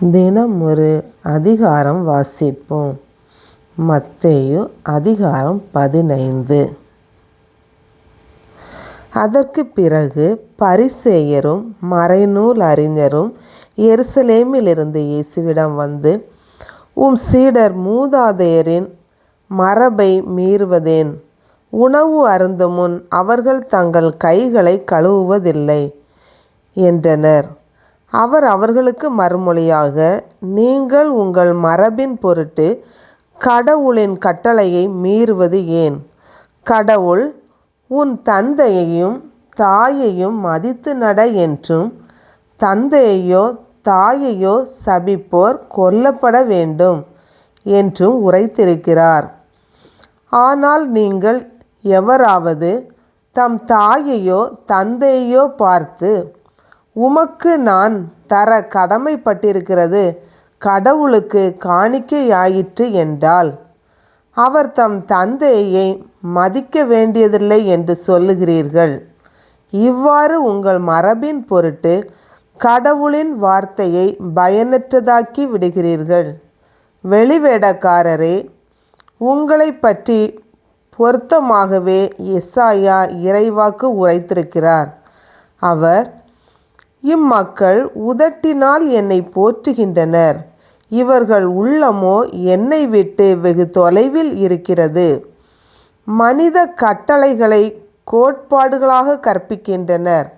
தினம் ஒரு அதிகாரம் வாசிப்போம். மத்தேயு அதிகாரம் பதினைந்து. அதற்கு பிறகு பரிசேயரும் மறைநூல் அறிஞரும் எருசலேமிலிருந்து இயேசுவிடம் வந்து உம் சீடர் மூதாதையரின் மரபை மீறுவதேன்? உணவு அருந்தும் முன் அவர்கள் தங்கள் கைகளை கழுவுவதில்லை என்றனர். அவர் அவர்களுக்கு மறுமொழியாக நீங்கள் உங்கள் மரபின் பொருட்டு கடவுளின் கட்டளையை மீறுவது ஏன்? கடவுள் உன் தந்தையையும் தாயையும் மதித்து நட என்றும் தந்தையையோ தாயையோ சபிப்போர் கொல்லப்பட வேண்டும் என்றும் உரைத்திருக்கிறார். ஆனால் நீங்கள் எவராவது தம் தாயையோ தந்தையையோ பார்த்து உமக்கு நான் தர கடமைப்பட்டிருக்கிறது கடவுளுக்கு காணிக்கையாயிற்று என்றால் அவர் தம் தந்தையை மதிக்க வேண்டியதில்லை என்று சொல்லுகிறீர்கள். இவ்வாறு உங்கள் மரபின் பொருட்டு கடவுளின் வார்த்தையை பயனற்றதாக்கி விடுகிறீர்கள். வெளிவேடக்காரரே உங்களை பற்றி பொருத்தமாகவே இசாயா இறைவாக்கு உரைத்திருக்கிறார். அவர் இம்மக்கள் உதட்டினால் என்னை போற்றுகின்றனர். இவர்கள் உள்ளமோ என்னை விட்டு வெகு தொலைவில் இருக்கிறது. மனித கட்டளைகளை கோட்பாடுகளாக கற்பிக்கின்றனர்.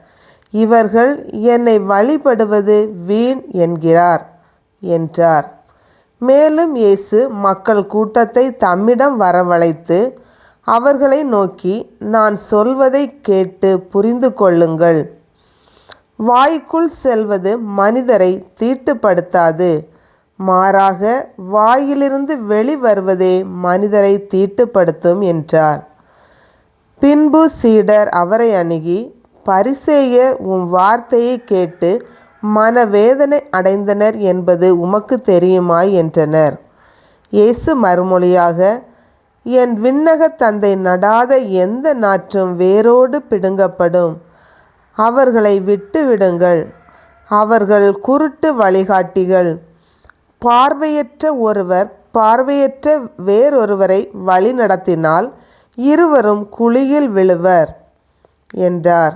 இவர்கள் என்னை வழிபடுவது வீண் என்கிறார் என்றார். மேலும் இயேசு மக்கள் கூட்டத்தை தம்மிடம் வரவழைத்து அவர்களை நோக்கி நான் சொல்வதை கேட்டு புரிந்து கொள்ளுங்கள். வாய்க்குள் செல்வது மனிதரை தீட்டுப்படுத்தாது. மாறாக வாயிலிருந்து வெளிவருவதே மனிதரை தீட்டுப்படுத்தும் என்றார். பின்பு சீடர் அவரை அணுகி பரிசேய உம் வார்த்தையை கேட்டு மனவேதனை அடைந்தனர் என்பது உமக்கு தெரியுமா என்றனர். இயேசு மறுமொழியாக என் விண்ணக தந்தை நடாத எந்த நாற்றும் வேரோடு பிடுங்கப்படும். அவர்களை விட்டுவிடுங்கள். அவர்கள் குருட்டு வழிகாட்டிகள். பார்வையற்ற ஒருவர் பார்வையற்ற வேறொருவரை வழி நடத்தினால் இருவரும் குழியில் விழுவர் என்றார்.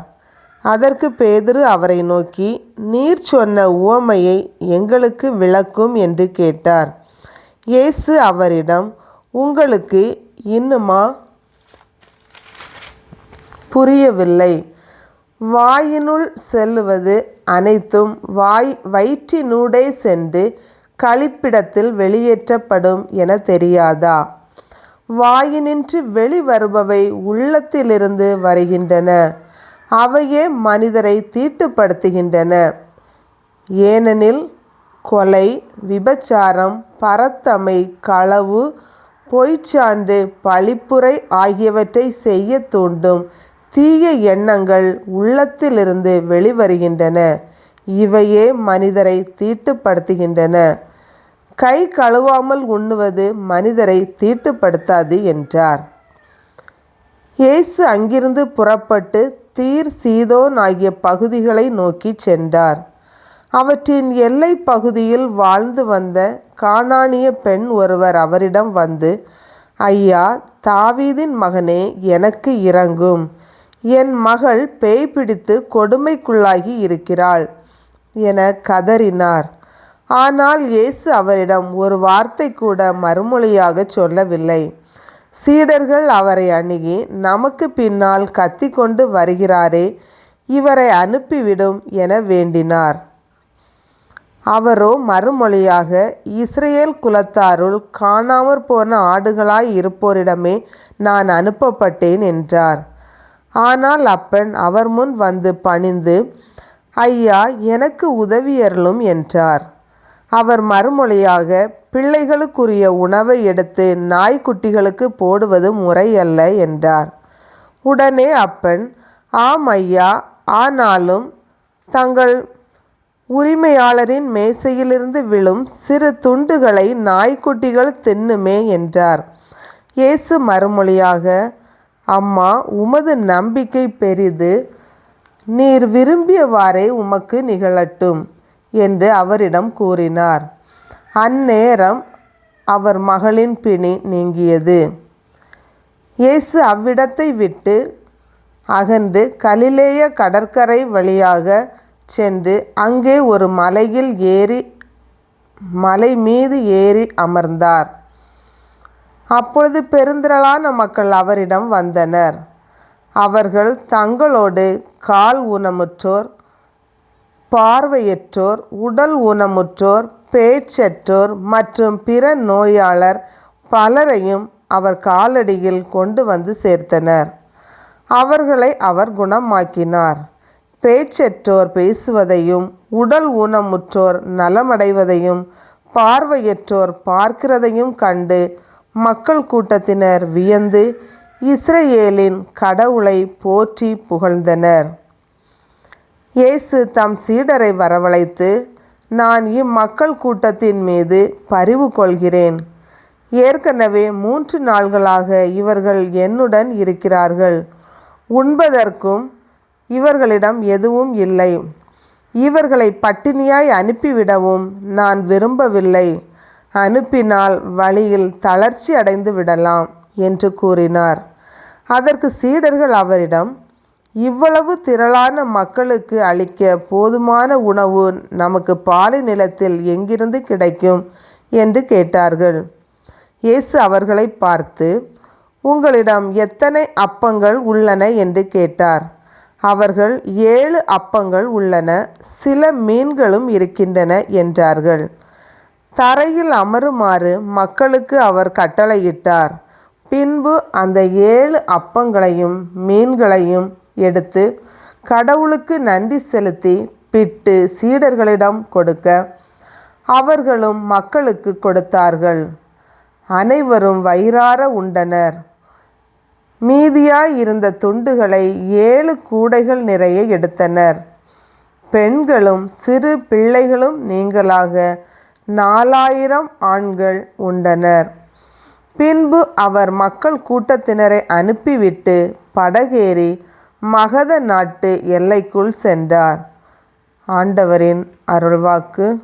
அதற்கு பேதுரு அவரை நோக்கி நீர் சொன்ன உவமையை எங்களுக்கு விளக்கும் என்று கேட்டார். இயேசு அவரிடம் உங்களுக்கு இன்னுமா புரியவில்லை. வாயினுள் செல்லுவது அனைத்தும் வாய் வயிற்றினூடே சென்று கழிப்பிடத்தில் வெளியேற்றப்படும் என தெரியாதா? வாயினின்று வெளிவருபவை உள்ளத்திலிருந்து வருகின்றன. அவையே மனிதரை தீட்டுப்படுத்துகின்றன. ஏனெனில் கொலை விபச்சாரம் பரத்தமை களவு பொய்ச்சான்று பழிப்புரை ஆகியவற்றை செய்ய தூண்டும் தீய எண்ணங்கள் உள்ளத்திலிருந்து வெளிவருகின்றன. இவையே மனிதரை தீட்டுப்படுத்துகின்றன. கை கழுவாமல் உண்ணுவது மனிதரை தீட்டுப்படுத்தாது என்றார். இயேசு அங்கிருந்து புறப்பட்டு தீர் சீதோன் ஆகிய பகுதிகளை நோக்கி சென்றார். அவற்றின் எல்லை பகுதியில் வாழ்ந்து வந்த காணானிய பெண் ஒருவர் அவரிடம் வந்து ஐயா தாவீதின் மகனே எனக்கு இறங்கும் என் மகள் பேய் பிடித்து கொடுமைக்குள்ளாகி இருக்கிறாள் என கதறினார். ஆனால் இயேசு அவரிடம் ஒரு வார்த்தை கூட மறுமொழியாக சொல்லவில்லை. சீடர்கள் அவரை அணுகி நமக்கு பின்னால் கத்தி கொண்டு வருகிறாரே இவரை அனுப்பிவிடும் என வேண்டினார். அவரோ மறுமொழியாக இஸ்ரேல் குலத்தாருள் காணாமற் போன ஆடுகளாய் இருப்போரிடமே நான் அனுப்பப்பட்டேன் என்றார். ஆனால் அப்பன் அவர் முன் வந்து பணிந்து ஐயா எனக்கு உதவியருளும் என்றார். அவர் மறுமொழியாக பிள்ளைகளுக்குரிய உணவை எடுத்து நாய்க்குட்டிகளுக்கு போடுவது முறையல்ல என்றார். உடனே அப்பன் ஆம் ஐயா ஆனாலும் தங்கள் உரிமையாளரின் மேசையிலிருந்து விழும் சிறு துண்டுகளை நாய்க்குட்டிகள் தின்னுமே என்றார். இயேசு மறுமொழியாக அம்மா உமது நம்பிக்கை பெரிது. நீர் விரும்பியவாறே உமக்கு நிகழட்டும் என்று அவரிடம் கூறினார். அந்நேரம் அவர் மகளின் பிணி நீங்கியது. இயேசு அவ்விடத்தை விட்டு அகன்று கலிலேய கடற்கரை வழியாக சென்று அங்கே ஒரு மலையில் ஏறி மலை மீது ஏறி அமர்ந்தார். அப்பொழுது பெருந்திரளான மக்கள் அவரிடம் வந்தனர். அவர்கள் தங்களோடு கால் ஊனமுற்றோர் பார்வையற்றோர் உடல் ஊனமுற்றோர் பேச்சற்றோர் மற்றும் பிற நோயாளர் பலரையும் அவர் காலடியில் கொண்டு வந்து சேர்த்தனர். அவர்களை அவர் குணமாக்கினார். பேச்சற்றோர் பேசுவதையும் உடல் ஊனமுற்றோர் நலமடைவதையும் பார்வையற்றோர் பார்க்கிறதையும் கண்டு மக்கள் கூட்டத்தினர் வியந்து இஸ்ரேலின் கடவுளை போற்றி புகழ்ந்தனர். இயேசு தம் சீடரை வரவழைத்து நான் இம்மக்கள் கூட்டத்தின் மீது பரிவு கொள்கிறேன். ஏற்கனவே மூன்று நாள்களாக இவர்கள் என்னுடன் இருக்கிறார்கள். உண்பதற்கும் இவர்களிடம் எதுவும் இல்லை. இவர்களை பட்டினியாய் அனுப்பிவிடவும் நான் விரும்பவில்லை. அனுப்பினால் வழியில் தளர்ச்சி அடைந்து விடலாம் என்று கூறினார். அதற்கு சீடர்கள் அவரிடம் இவ்வளவு திரளான மக்களுக்கு அளிக்க போதுமான உணவு நமக்கு பாலை நிலத்தில் எங்கிருந்து கிடைக்கும்? என்று கேட்டார்கள். இயேசு அவர்களை பார்த்து உங்களிடம் எத்தனை அப்பங்கள் உள்ளன? என்று கேட்டார். அவர்கள் ஏழு அப்பங்கள் உள்ளன சில மீன்களும் இருக்கின்றன என்றார்கள். தரையில் அமருமாறு மக்களுக்கு அவர் கட்டளையிட்டார். பின்பு அந்த ஏழு அப்பங்களையும் மீன்களையும் எடுத்து கடவுளுக்கு நன்றி செலுத்தி பிட்டு சீடர்களிடம் கொடுக்க அவர்களும் மக்களுக்கு கொடுத்தார்கள். அனைவரும் வயிறார உண்டனர். மீதியாய் இருந்த துண்டுகளை ஏழு கூடைகள் நிறைய எடுத்தனர். பெண்களும் சிறு பிள்ளைகளும் நீங்களாக நாலாயிரம் ஆண்கள் உண்டனர். பின்பு அவர் மக்கள் கூட்டத்தினரை அனுப்பிவிட்டு படகேறி மகத நாட்டு எல்லைக்குள் சென்றார். ஆண்டவரின் அருள்வாக்கு.